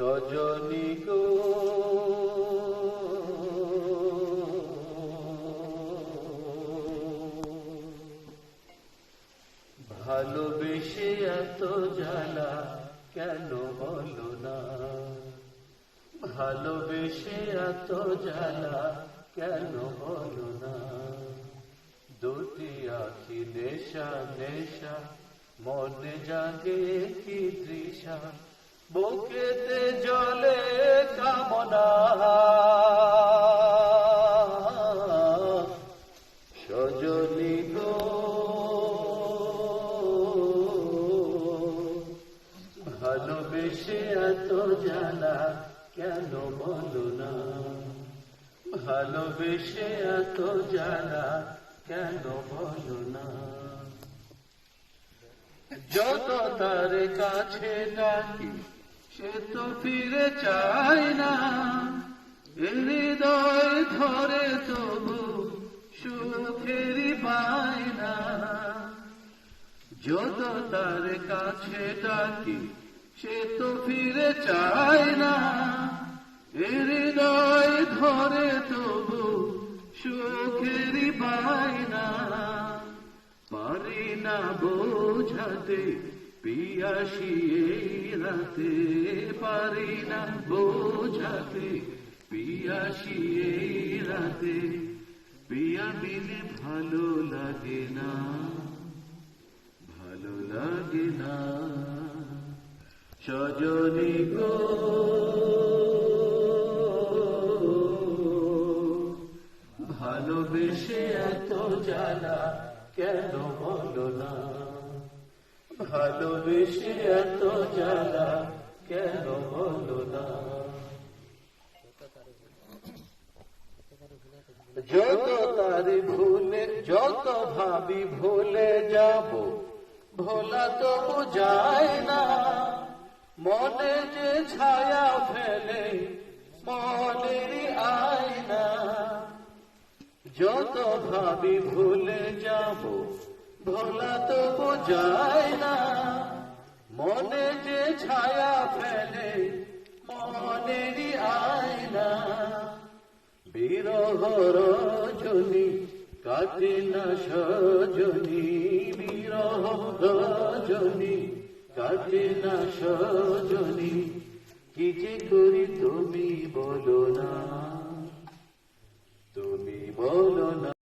সজনী গো। ভালোবেসে এত জ্বালা কেন বলো না? ভালোবেসে এত জ্বালা কেন বলো না? দুটি আখি নেশা নেশা, মনে জাগে কি তৃষা বুকেতে জলে কামনা। সজনী গো, ভালোবেসে এত জ্বালা কেন বলো না? ভালোবেসে এত জ্বালা কেন বলো না? যত তার কাছে ডাকি সে তো ফিরে চায় না। হৃদয় ধরে তবু সুখেরই পায় না। যত তার কাছে ডাকি, সে তো ফিরে চায় না। হৃদয় ধরে তবু সুখেরই পায় না। পারি না বোঝাতে পিয়াসি এই রাতে পারি না বোঝাতে পিয়াসি এই রাতে পিয়া বিনে ভালো লাগে না, ভালো লাগে না। সজনী গো, ভালোবেসে এত জ্বালা কেন বলো না? ভালোবেসে এত জ্বালা কেন বলো না? যত তারি ভুলে, যত ভাবি ভুলে যাব, ভোলা তো যায় না। মনে যে ছায়া ফেলে মনের আয়না। যত ভাবি ভুলে যাব, ভোলা তো যায় না। মনে যে ছায়া ফেলে, মনেরই আয়না। বিরহ রজনী, কাটে না সজনী। বিরহ রজনী, কাটে না সজনী। কি যে করি তুমি